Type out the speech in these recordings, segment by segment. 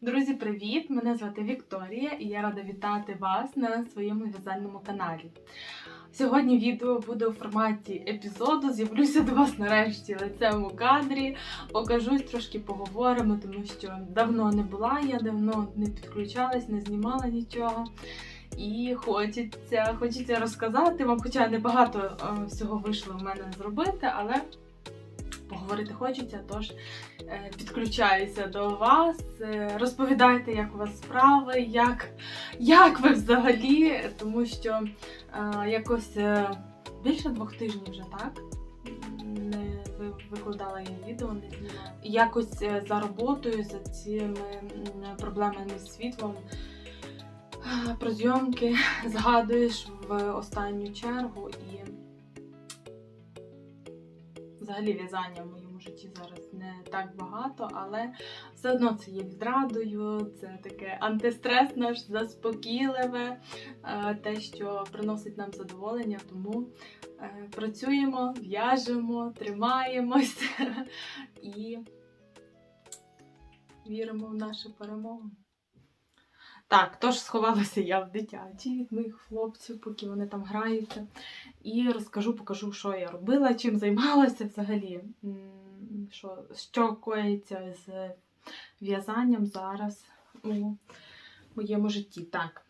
Друзі, привіт! Мене звати Вікторія і я рада вітати вас на своєму в'язальному каналі. Сьогодні відео буде у форматі епізоду. З'явлюся до вас нарешті лицем у кадрі, покажусь, трошки поговоримо, тому що давно не була, я давно не підключалась, не знімала нічого. І хочеться, хочеться розказати вам, хоча небагато е, всього вийшло в мене зробити, але поговорити хочеться, тож е, підключаюся до вас. Е, Розповідайте, як у вас справи, як, як ви взагалі, тому що е, якось більше двох тижнів вже так. Не викладала я відео, не. Якось за роботою, за цими проблемами з світлом. Про зйомки згадуєш в останню чергу і взагалі в'язання в моєму житті зараз не так багато, але все одно це є відрадою, це таке антистрес наш заспокійливе, е, те, що приносить нам задоволення. Тому е, працюємо, в'яжемо, тримаємось і віримо в нашу перемогу. Так, тож сховалася я в дитячій від моїх хлопців, поки вони там граються. І розкажу, покажу, що я робила, чим займалася взагалі, що, що коїться з в'язанням зараз у моєму житті. Так,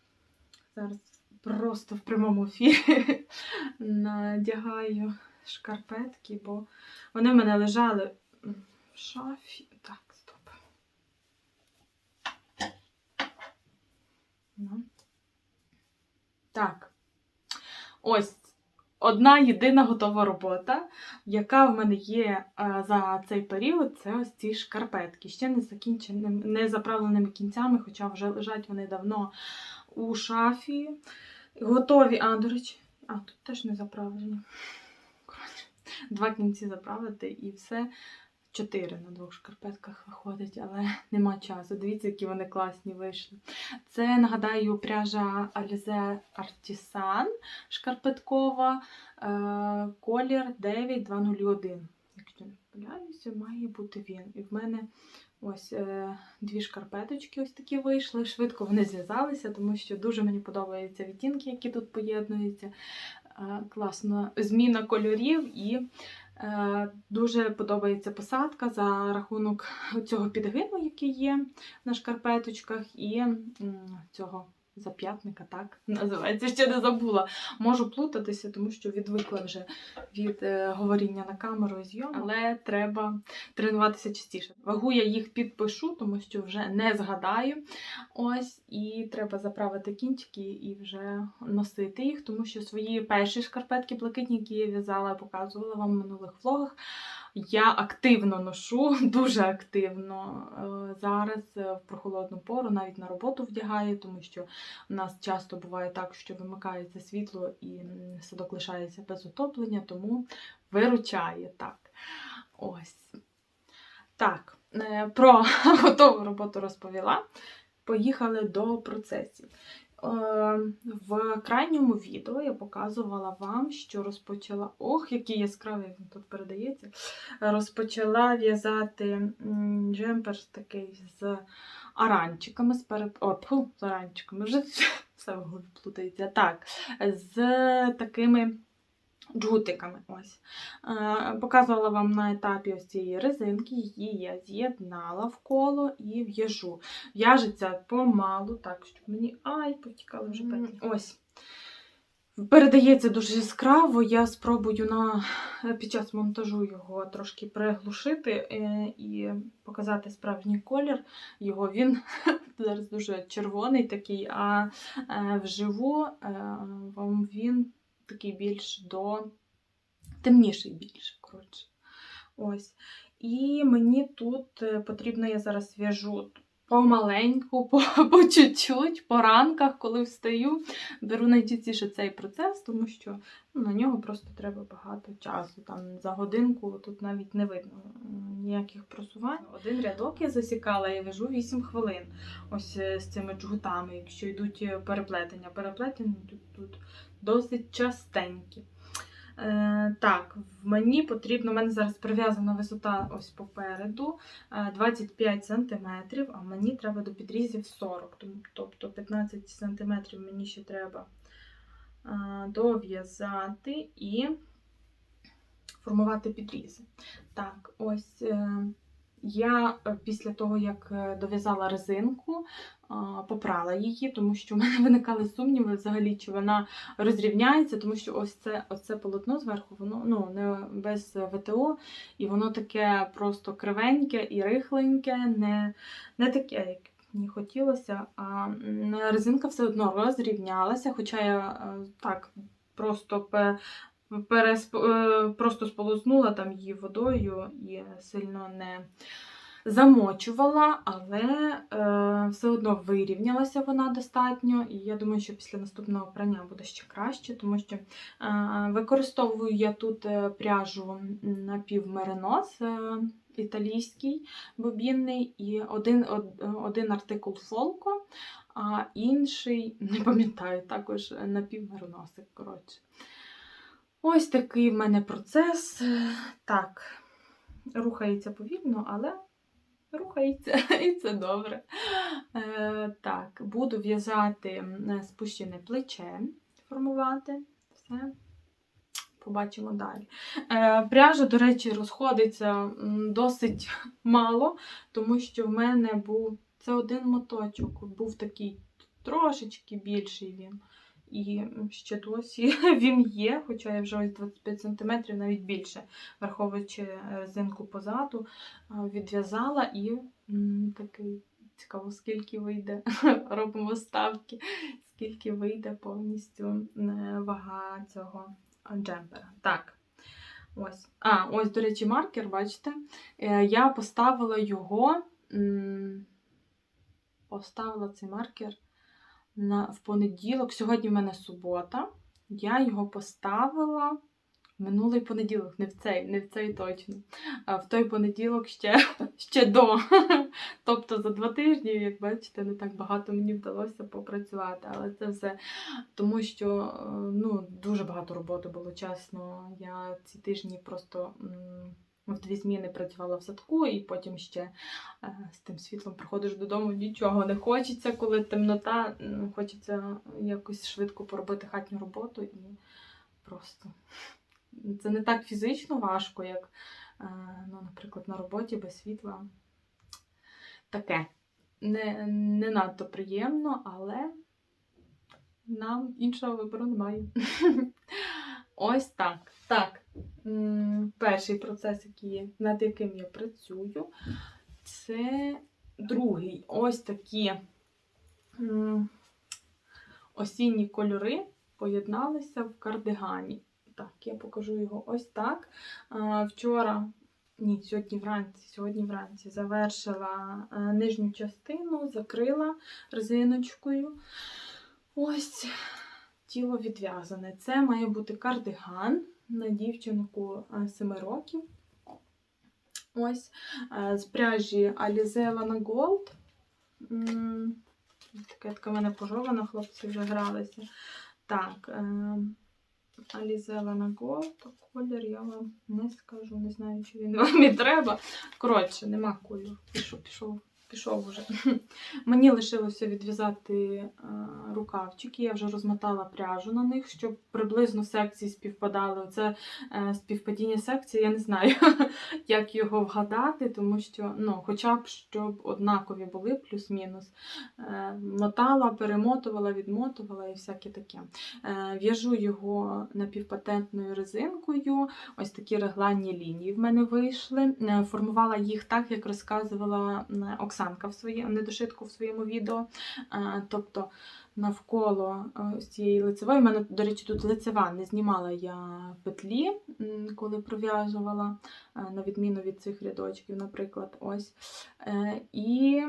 зараз просто в прямому ефірі надягаю шкарпетки, бо вони в мене лежали в шафі. Так, стоп. Ну. Так. Ось одна єдина готова робота, яка в мене є е, за цей період, це ось ці шкарпетки. Ще не закінченими, не заправленими кінцями, хоча вже лежать вони давно у шафі. Готові. А, до речі, а, тут теж не заправлені. Два кінці заправити і все. Чотири на двох шкарпетках виходить, але нема часу. Дивіться, які вони класні вийшли. Це, нагадаю, пряжа Alize Artisan шкарпеткова, е, колір 9201. Якщо не помиляюся, має бути він. І в мене ось е, дві шкарпеточки ось такі вийшли. Швидко вони зв'язалися, тому що дуже мені подобаються відтінки, які тут поєднуються. Е, класна зміна кольорів і дуже подобається посадка за рахунок цього підгину, який є на шкарпеточках, і цього зап'ятника, так називається. Ще не забула. Можу плутатися, тому що відвикла вже від е, говоріння на камеру і зйомок, але треба тренуватися частіше. Вагу я їх підпишу, тому що вже не згадаю. Ось, і треба заправити кінчики і вже носити їх, тому що свої перші шкарпетки блакитні, які я в'язала, показувала вам в минулих влогах. Я активно ношу, дуже активно. Е, Зараз е, в прохолодну пору навіть на роботу вдягаю, тому що у нас часто буває так, що вимикається світло і садок лишається без отоплення, тому виручає так. Ось. Так, е, про готову роботу розповіла. Поїхали до процесів. Е, В крайньому відео я показувала вам, що розпочала. Ох, який яскравий він тут передається. Розпочала в'язати джемпер такий з аранчиками, з переп... О, тьфу, з аранчиками, вже все в голові плутається. Так, з такими джгутиками. Ось. Показувала вам на етапі ось цієї резинки, її я з'єднала в коло і в'яжу. В'яжеться помалу, так, щоб мені. Ай, повтікали вже петлі. Ось. Передається дуже яскраво. Я спробую на, під час монтажу його трошки приглушити е, і показати справжній колір. Його він зараз дуже червоний такий, а е, вживу е, вам він такий більш до темніший більше. коротше. Ось. І мені тут е, потрібно, я зараз в'яжу помаленьку, по, по чуть-чуть, по ранках, коли встаю. Беру найчастіше цей процес, тому що ну, на нього просто треба багато часу. Там за годинку тут навіть не видно ніяких просувань. Один рядок я засікала і вяжу 8 хвилин. Ось е, з цими джгутами, якщо йдуть е, переплетення. Переплетення тут, тут досить частенькі. Е, так, мені потрібно, в мене зараз прив'язана висота ось попереду е, 25 см, а мені треба до підрізів 40 Тобто 15 см мені ще треба е, дов'язати і формувати підрізи. Так, ось е, я е, після того, як е, дов'язала резинку, попрала її, тому що в мене виникали сумніви взагалі, чи вона розрівняється, тому що ось це, ось це полотно зверху, воно ну, не без ВТО, і воно таке просто кривеньке і рихленьке, не, не таке, як мені хотілося. А резинка все одно розрівнялася, хоча я е, так просто пересп, е, просто сполоснула там її водою і сильно не замочувала, але е, все одно вирівнялася вона достатньо. І я думаю, що після наступного прання буде ще краще, тому що е, використовую я тут е, пряжу напівмеринос е, італійський бобінний, і один, од- один артикул фолко, а інший, не пам'ятаю, також напівмериносик. Коротше. Ось такий в мене процес. Так, рухається повільно, але рухається, і це добре. Е, так, буду в'язати спущене плече, формувати. Все. Побачимо далі. Е, пряжа, до речі, розходиться досить мало, тому що в мене був це один моточок, був такий трошечки більший він. І ще досі він є, хоча я вже ось 25 см, навіть більше, враховуючи резинку позаду, е, відв'язала і такий цікаво, скільки вийде. Робимо ставки, скільки вийде повністю е, вага цього джемпера. Так. Ось. А, ось, до речі, маркер, бачите? Е, Я поставила його. Поставила цей маркер на, в понеділок. Сьогодні в мене субота. Я його поставила минулий понеділок, не в цей, не в цей точно. А в той понеділок ще, ще до. Тобто за два тижні, як бачите, не так багато мені вдалося попрацювати. Але це все тому, що е, ну, дуже багато роботи було чесно. Я ці тижні просто. м, В дві зміни працювала в садку, і потім ще е, з тим світлом приходиш додому, нічого не хочеться, коли темнота, хочеться якось швидко поробити хатню роботу і просто це не так фізично важко, як, е, ну, наприклад, на роботі без світла. Таке. Не, не надто приємно, але нам іншого вибору немає. Ось так. Так. Перший процес, який, над яким я працюю, це другий. Ось такі осінні кольори поєдналися в кардигані. Так, я покажу його ось так. Вчора, ні, сьогодні вранці, сьогодні вранці завершила е, нижню частину, закрила резиночкою. Ось тіло відв'язане. Це має бути кардиган на дівчинку 7 років. Ось е, з пряжі Alize Lana Gold. Така така мене пожована, хлопці вже гралися. Так, е, Alize Lana Gold, колір я вам не скажу, не знаю, чи він вам і треба. Коротше, нема кольору. Пішов, пішов, пішов уже. Мені лишилося відв'язати е, рукавчики. Я вже розмотала пряжу на них, щоб приблизно секції співпадали. Оце е, співпадіння секцій, я не знаю, як його вгадати, тому що, ну, хоча б щоб однакові були, плюс-мінус. Е, мотала, перемотувала, відмотувала і всяке таке. В'яжу його напівпатентною резинкою. Ось такі регланні лінії в мене вийшли. Формувала їх так, як розказувала е, Оксанка в своєму недошитку в своєму відео. Е, Тобто навколо е, цієї лицевої. У мене, до речі, тут лицева не знімала я петлі, коли пров'язувала, е, на відміну від цих рядочків, наприклад. ось. І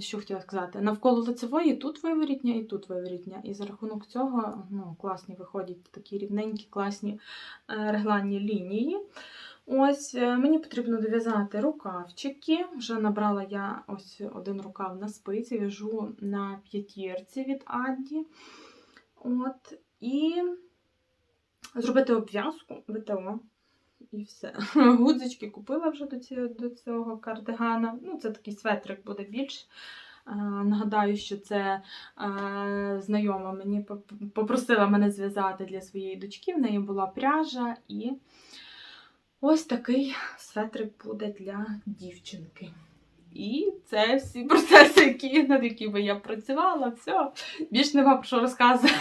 що хотіла сказати, навколо лицевої тут виворітня і тут виворітня. І за рахунок цього ну, класні виходять такі рівненькі, класні регланні лінії. Ось е, мені потрібно дов'язати рукавчики. Вже набрала я ось один рукав на спиці, в'яжу на п'ятірці від Адді. От, і зробити обв'язку ВТО. І все. Гудзички купила вже до цього, кардигана. Ну, це такий светрик буде більш. Е, Нагадаю, що це е, знайома мені попросила мене зв'язати для своєї дочки. В неї була пряжа, і ось такий светрик буде для дівчинки. І це всі процеси, які, над якими я працювала. Все, більш нема про що розказувати,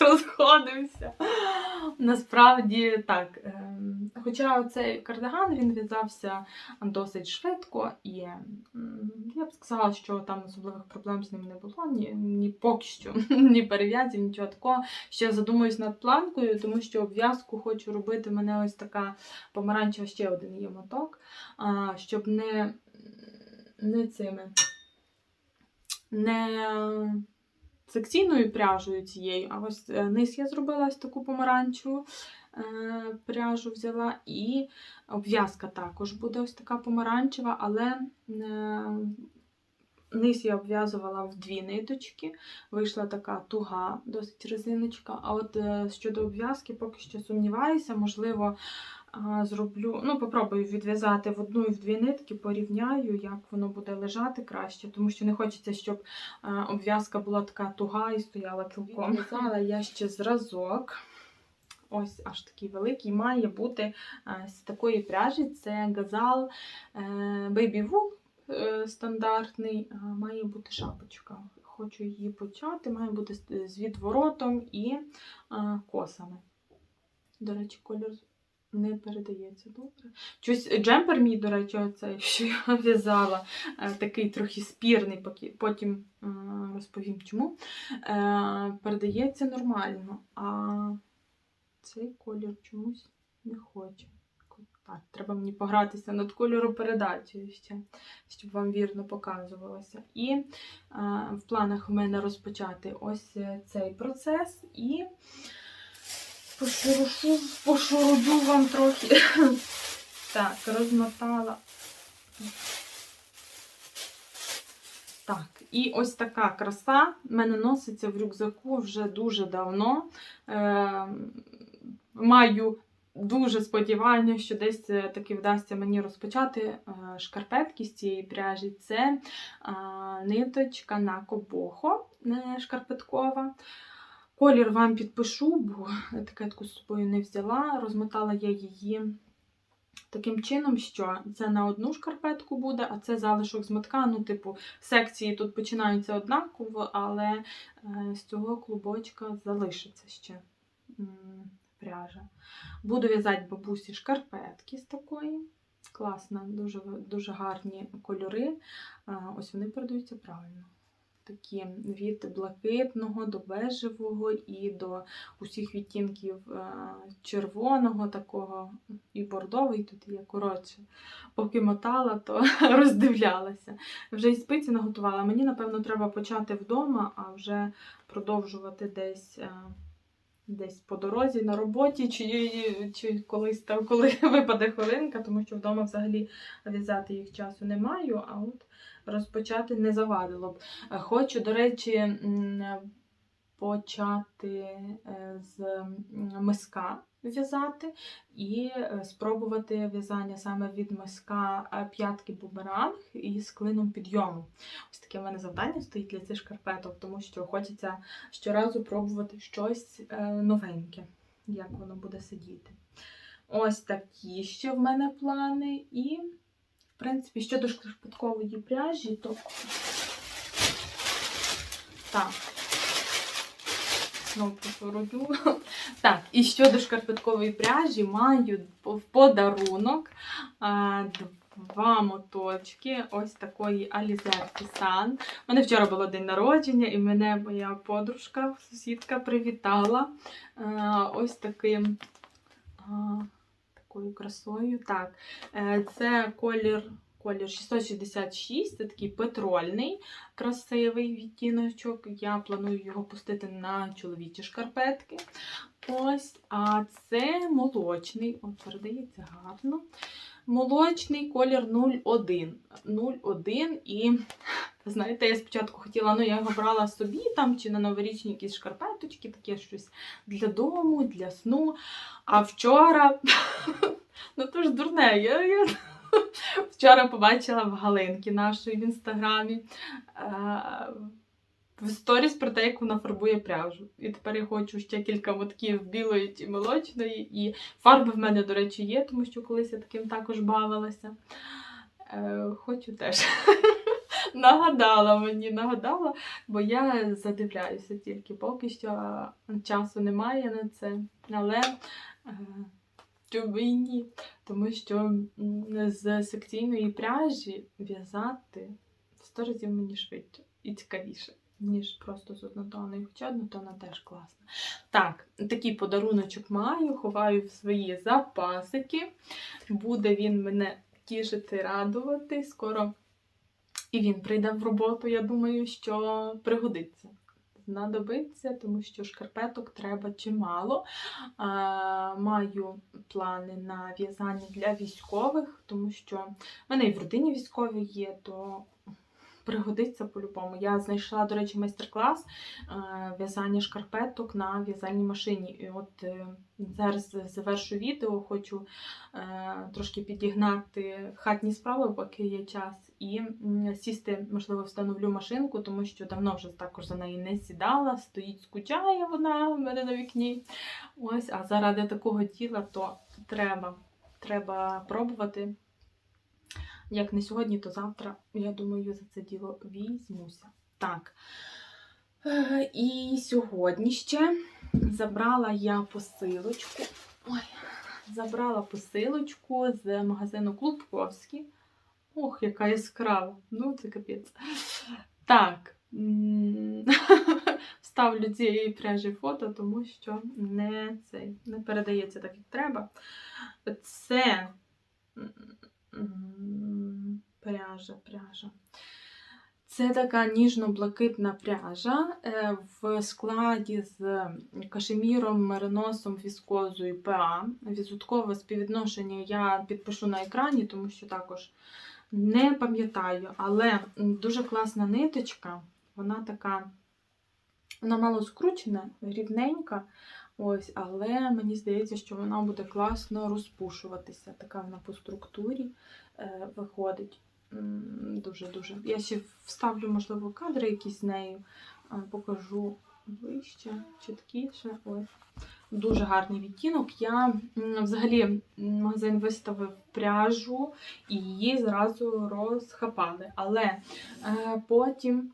розходимося. Насправді так. ем, Хоча цей кардиган він в'язався досить швидко, і я б сказала, що там особливих проблем з ним не було, ні, ні поки що, ні перев'язів, нічого такого. Ще задумуюсь над планкою, тому що обв'язку хочу робити. мене ось така помаранчева ще один є моток, щоб не, не цими. Не секційною пряжею цією, а ось е, низ я зробила ось таку помаранчеву е, пряжу взяла, і обв'язка також буде ось така помаранчева, але е, низ я обв'язувала в дві ниточки. Вийшла така туга, досить резиночка. А от е, щодо обв'язки, поки що сумніваюся, можливо. Зроблю, ну, попробую відв'язати в одну і в дві нитки, порівняю, як воно буде лежати краще, тому що не хочеться, щоб е, обв'язка була така туга і стояла кілком. В'язала я ще зразок. Ось аж такий великий, має бути е, з такої пряжі. Це газал е, Baby Wool стандартний, має бути шапочка. Хочу її почати, має бути з- відворотом і косами. До речі, кольор не передається добре. Щось джемпер мій, до речі, оцей, що я в'язала, е, такий трохи спірний, потім е, розповім чому. Е, Передається нормально, а цей колір чомусь не хоче. Так, треба мені погратися над кольоропередачею ще, щоб вам вірно показувалося. І е, в планах у мене розпочати ось е, цей процес і пошурушу, пошурудю вам трохи. Так, розмотала. Так, і ось така краса в мене носиться в рюкзаку вже дуже давно. Е, маю дуже сподівання, що десь е, таки вдасться мені розпочати е, шкарпетки з цієї пряжі. Це ниточка на кобохо е, шкарпеткова. Колір вам підпишу, бо етикетку з собою не взяла. Розмотала я її таким чином, що це на одну шкарпетку буде, а це залишок з мотка. Ну, типу, секції тут починаються однаково, але е, з цього клубочка залишиться ще пряжа. Буду в'язати бабусі шкарпетки з такої. Класна, дуже, дуже гарні кольори. Е, Ось вони передаються правильно. Такі від блакитного до бежевого і до усіх відтінків е, червоного, такого і бордовий тут є. Коротше, поки мотала, то роздивлялася. Вже і спиці наготувала. Мені, напевно, треба почати вдома, а вже продовжувати десь. Десь по дорозі на роботі, чи, чи колись там, коли випаде хвилинка, тому що вдома взагалі в'язати їх часу не маю, а от розпочати не завадило б. Е, Хочу, до речі, почати е, з миска в'язати і е, спробувати в'язання саме від миска е, п'ятки бумеранг і з клином підйому. Ось таке в мене завдання стоїть для цих шкарпеток, тому що хочеться щоразу пробувати щось новеньке, як воно буде сидіти. Ось такі ще в мене плани. І, в принципі, щодо шкарпеткової пряжі, то так. Знову пошурудю. Так, і щодо шкарпеткової пряжі маю в подарунок два моточки ось такої Alize Kisan. У мене вчора було день народження, і мене моя подружка, сусідка привітала ось таким такою красою. Так, е, це колір. Колір 666, це такий петрольний, красивий відтіночок. Я планую його пустити на чоловічі шкарпетки. Ось, а це молочний, от передається гарно. Молочний колір 01. 01 і Знаєте, я спочатку хотіла, ну я його брала собі там чи на новорічні якісь шкарпеточки, таке щось для дому, для сну. А вчора, ну то ж дурне, я, вчора побачила в Галинки нашої в інстаграмі. е, В сторіс про те, як вона фарбує пряжу. І тепер я хочу ще кілька мотків білої чи молочної. І фарби в мене, до речі, є, тому що колись я таким також бавилася. Е, хочу теж. Нагадала мені, нагадала, бо я задивляюся тільки поки що часу немає на це. Але е, чому ні? Тому що з секційної пряжі в'язати в 100 разів мені швидше і цікавіше, ніж просто з однотонної. Хоча однотонна теж класна. Так, такий подаруночок маю, ховаю в свої запасики. Буде він мене тішити, радувати. Скоро і він прийде в роботу, я думаю, що пригодиться. Знадобиться, тому що шкарпеток треба чимало. Маю плани на в'язання для військових, тому що в мене і в родині військові є, то пригодиться по-любому. Я знайшла, до речі, майстер-клас е, в'язання шкарпеток на в'язальній машині. І от е, зараз завершу відео, хочу е, трошки підігнати хатні справи, поки є час, і сісти, можливо, встановлю машинку, тому що давно вже також за неї не сідала, стоїть, скучає вона в мене на вікні. Ось, а заради такого діла то треба, треба пробувати. Як не сьогодні, то завтра, я думаю, за це діло візьмуся. Так. Е, І сьогодні ще забрала я посилочку. Ой, забрала посилочку з магазину Клуб Ковський. Ох, яка яскрава. Ну, це капець. Так. м, Вставлю цієї пряжі фото, тому що не, цей, не передається так, як треба. Це пряжа, пряжа. Це така ніжно-блакитна пряжа е, в складі з кашеміром, мериносом, віскозою ПА. Візуткове співвідношення я підпишу на екрані, тому що також не пам'ятаю, але дуже класна ниточка. Вона така, вона мало скручена, рівненька. Ось, але мені здається, що вона буде класно розпушуватися. Така вона по структурі е, виходить. Дуже-дуже. Я ще вставлю, можливо, кадри якісь з нею, е, покажу вище, чіткіше. Ось. Дуже гарний відтінок. Я взагалі магазин виставив пряжу і її зразу розхапали. Але е, потім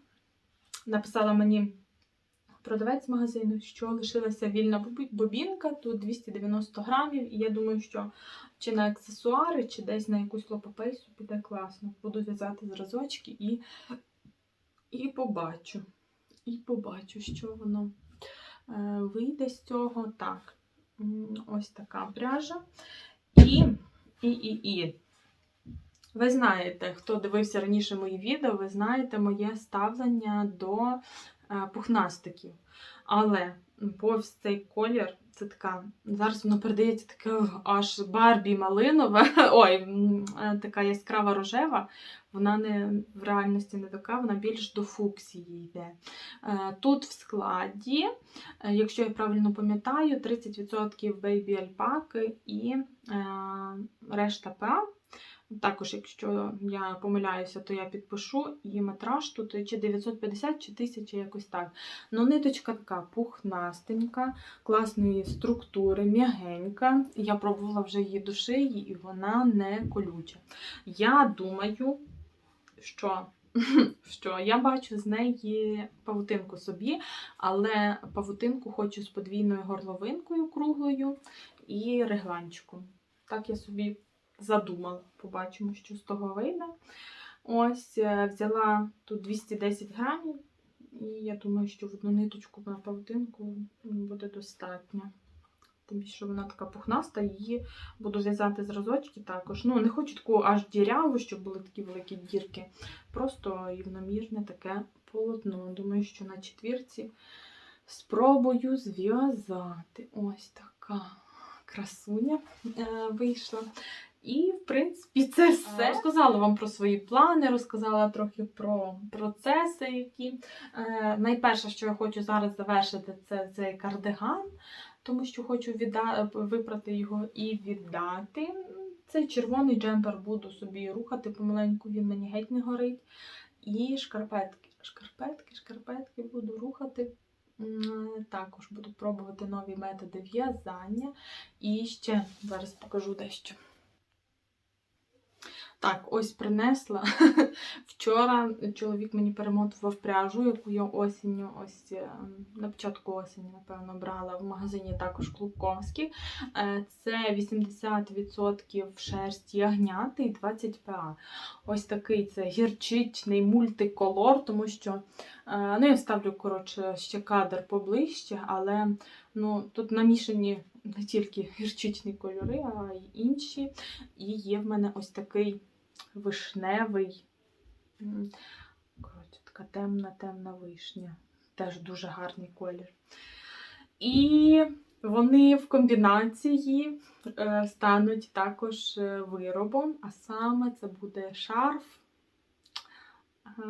написала мені продавець магазину, що лишилася вільна бобі- бобінка, тут 290 грамів, і я думаю, що чи на аксесуари, чи десь на якусь лопапейсу піде класно. Буду в'язати зразочки і, і побачу. І побачу, що воно вийде з цього. Так, ось така пряжа. І, і, і, і. Ви знаєте, хто дивився раніше мої відео, ви знаєте моє ставлення до е, пухнастиків. Але повз цей колір, це така, зараз воно передається таке аж Барбі малинове, ой, е, така яскрава рожева. Вона не в реальності не така, вона більш до фуксії йде. Е, Тут в складі, е, якщо я правильно пам'ятаю, 30% бейбі альпаки і решта ПА. Також, якщо я помиляюся, то я підпишу і метраж тут чи 950, чи 1000, якось так. Ну, ниточка така пухнастенька, класної структури, м'ягенька. Я пробувала вже її до шиї, і вона не колюча. Я думаю, що, що я бачу з неї павутинку собі, але павутинку хочу з подвійною горловинкою круглою і регланчиком. Так я собі задумала. Побачимо, що з того вийде. Ось, е, взяла тут 210 грамів, і я думаю, що в одну ниточку на павутинку буде достатньо. Тим більше що вона така пухнаста, її буду в'язати зразочки також. Ну, не хочу таку аж діряву, щоб були такі великі дірки. Просто рівномірне таке полотно. Думаю, що на четвірці спробую зв'язати. Ось така красуня е, вийшла. І, в принципі, це все. Розказала вам про свої плани, розказала трохи про процеси, які. Е, найперше, що я хочу зараз завершити, це цей кардиган, тому що хочу відда... випрати його і віддати. Цей червоний джемпер буду собі рухати помаленьку, він мені геть не горить. І шкарпетки. Шкарпетки, шкарпетки буду рухати. Також буду пробувати нові методи в'язання. І ще зараз покажу дещо. Так, ось принесла. Вчора чоловік мені перемотував пряжу, яку я осінню, ось е, на початку осені, напевно, брала в магазині також Клубковський. Е, Це 80% шерсть ягняти і 20 ПА. Ось такий це гірчичний мультиколор, тому що е, ну, я вставлю коротше ще кадр поближче, але ну, тут намішані не тільки гірчичні кольори, а й інші. І є в мене ось такий вишневий. Коротше, така темна, темна вишня. Теж дуже гарний колір. І вони в комбінації е, стануть також е, виробом, а саме це буде шарф, е,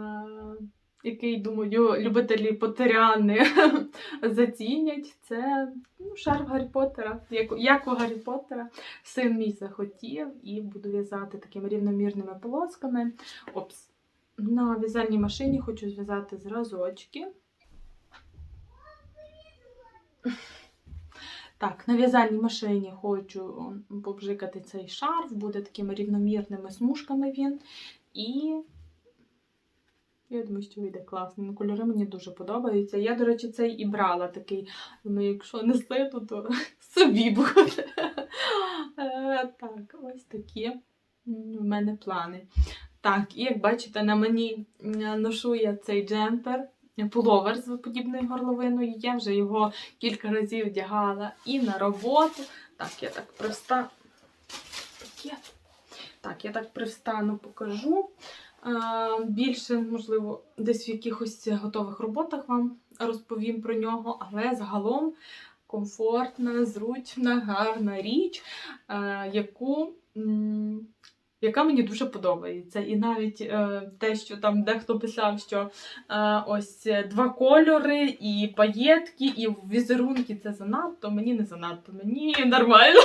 який, думаю, любителі потеряни зацінять. Це ну, шарф Гаррі Поттера, як, як у Гаррі Поттера. Син мій захотів і буду в'язати такими рівномірними полосками. Опс. На в'язальній машині хочу зв'язати зразочки. Так, на в'язальній машині хочу побжикати цей шарф, буде такими рівномірними смужками він. І я думаю, що вийде класно. Ну, кольори мені дуже подобаються. Я, до речі, цей і брала такий. Думаю, якщо не ситу, то собі буде. Е, Так, ось такі в мене плани. Так, і як бачите, на мені ношу я цей джемпер. Пуловер з подібною горловиною. Я вже його кілька разів вдягала і на роботу. Так, я так привстану. Так, я так привстану, покажу. Е, Більше, можливо, десь в якихось готових роботах вам розповім про нього, але загалом комфортна, зручна, гарна річ, е, яку. яка мені дуже подобається. І навіть е, те, що там дехто писав, що ось два кольори, і паєтки, і візерунки це занадто, мені не занадто, мені нормально.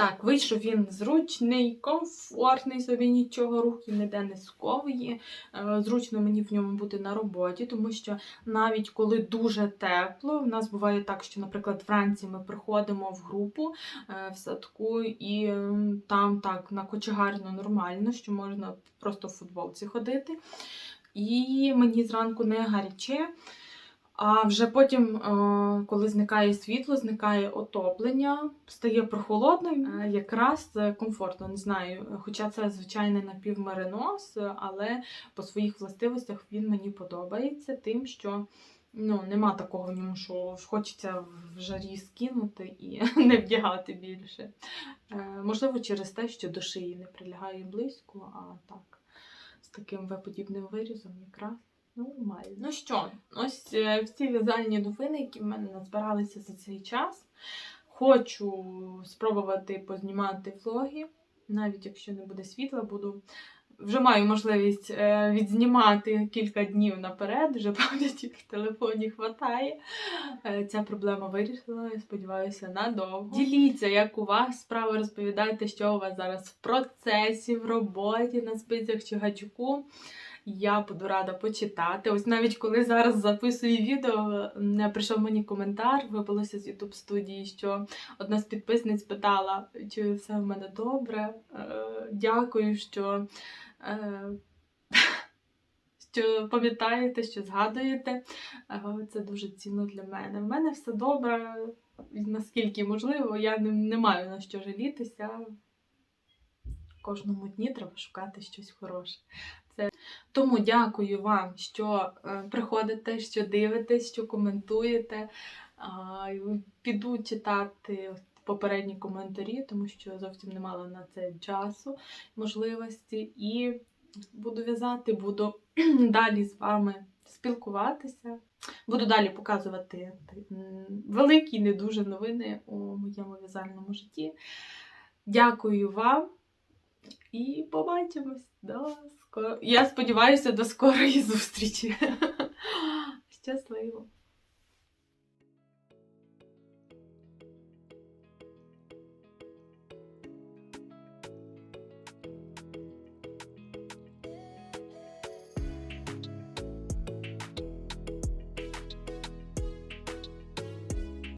Так, вийшов він зручний, комфортний, собі нічого рухів ніде не сковує. Е, Зручно мені в ньому бути на роботі, тому що навіть коли дуже тепло, в нас буває так, що, наприклад, вранці ми приходимо в групу е, в садку, і там так на кочегарно нормально, що можна просто в футболці ходити. І мені зранку не гаряче. А вже потім, е, коли зникає світло, зникає отоплення, стає прохолодно, е, якраз е, комфортно, не знаю. Хоча це звичайний напівмеринос, е, але по своїх властивостях він мені подобається тим, що ну, нема такого в ньому, що хочеться в жарі скинути і не вдягати більше. Можливо, через те, що до шиї не прилягає близько, а так, з таким В-подібним вирізом якраз. Нормально. Ну що, ось е, всі в'язальні новини, які в мене назбиралися за цей час. Хочу спробувати познімати влоги, навіть якщо не буде світла, буду. Вже маю можливість е, відзнімати кілька днів наперед, вже пам'яті в телефоні хватає. Е, Ця проблема вирішила, я сподіваюся, надовго. Діліться, як у вас справи, розповідайте, що у вас зараз в процесі, в роботі, на спицях чи гачку. Я буду рада почитати. Ось навіть коли зараз записую відео, прийшов мені коментар, вибилося з YouTube студії, що одна з підписниць питала, чи все в мене добре. Е, Дякую, що, е, що пам'ятаєте, що згадуєте. Е, Це дуже цінно для мене. В мене все добре, наскільки можливо, я не, не маю на що жалітися. Кожному дні треба шукати щось хороше. Тому дякую вам, що е, приходите, що дивитесь, що коментуєте. Піду читати попередні коментарі, тому що зовсім не мала на це часу, можливості. І буду в'язати, буду далі з вами спілкуватися. Буду далі показувати великі, не дуже новини у моєму в'язальному житті. Дякую вам. І побачимось до скоро. Я сподіваюся, до скорої зустрічі. Щасливо!